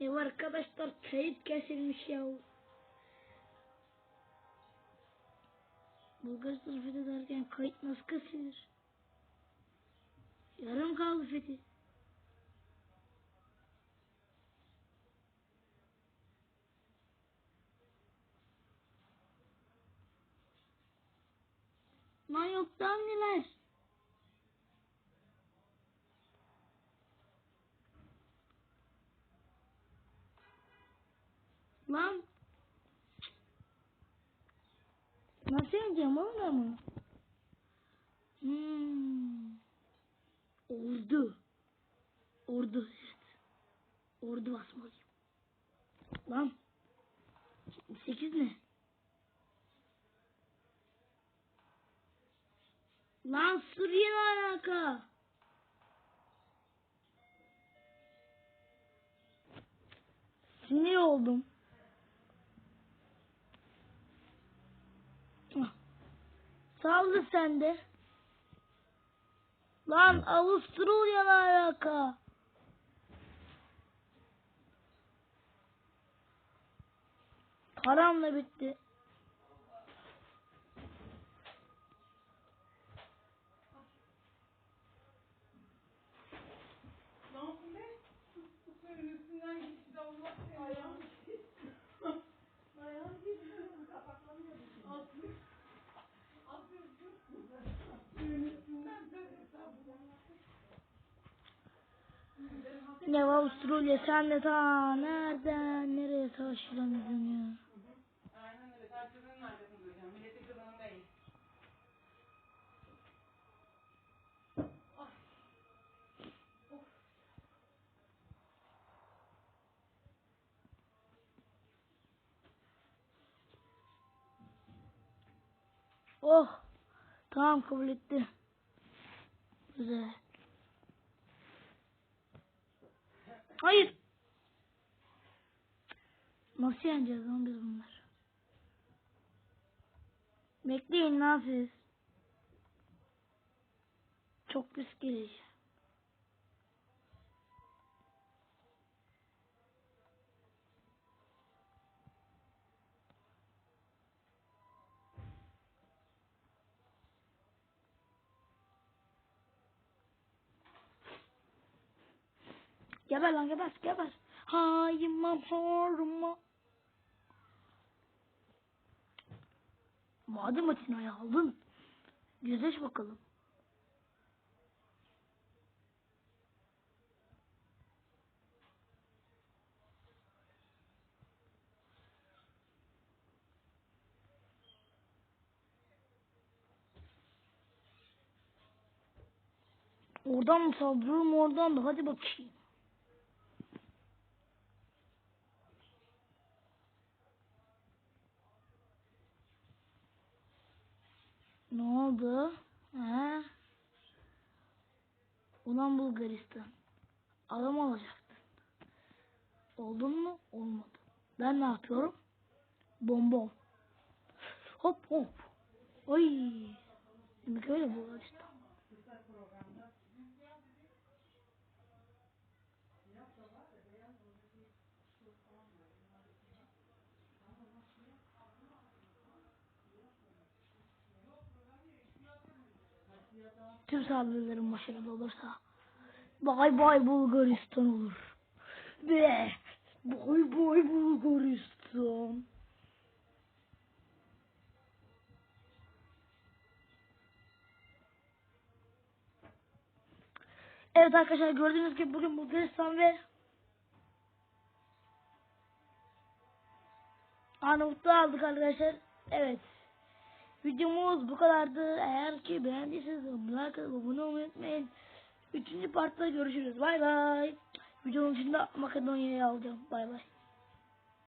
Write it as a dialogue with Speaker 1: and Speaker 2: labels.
Speaker 1: Ya arkadaşlar kayıt kesilmiş ya. Bulgaristan fethederken kayıt nasıl kesilir? Yarım kaldı fethi. Lan yoktan neler? Lan. Nasıl yapacağım onu mı? Hmm. Ordu. Ordu. Evet. Ordu basmalıyım. Lan. 8 ne? Lan Suriye'yle alaka. Sinir oldum. Saldı sende. Lan Avustralya'la alaka. Paramla bitti.
Speaker 2: Ne
Speaker 1: var Avustralya sen de ta nereden nereye.
Speaker 2: Ay. Of.
Speaker 1: Oh tamam kabul etti. Güzel. Hayır. Nasıl yeneceğiz lan biz bunları? Bekleyin lan siz. Çok risk gelecek. Geber lan geber geber. Hayımam horma. Madem Atina'yı aldın. Yüzleş bakalım. Oradan mı saldırırım oradan da hadi bakayım. Ne oldu? He? Ulan Bulgaristan. Adam olacaktın. Oldun mu? Olmadı. Ben ne yapıyorum? Bomba. Hop hop. Oy. Demek öyle Bulgaristan. Tüm saldırılarım başarılı olursa bay bay Bulgaristan olur. Ve bay bay Bulgaristan. Evet arkadaşlar gördüğünüz gibi bugün Bulgaristan ve Arnavutluğu aldık arkadaşlar. Evet. Videomuz bu kadardı. Eğer ki beğendiyseniz like atıp abone olmayı unutmayın. Üçüncü partta görüşürüz. Bay bay. Videonun içinde Makedonya'yı alacağım. Bay bay.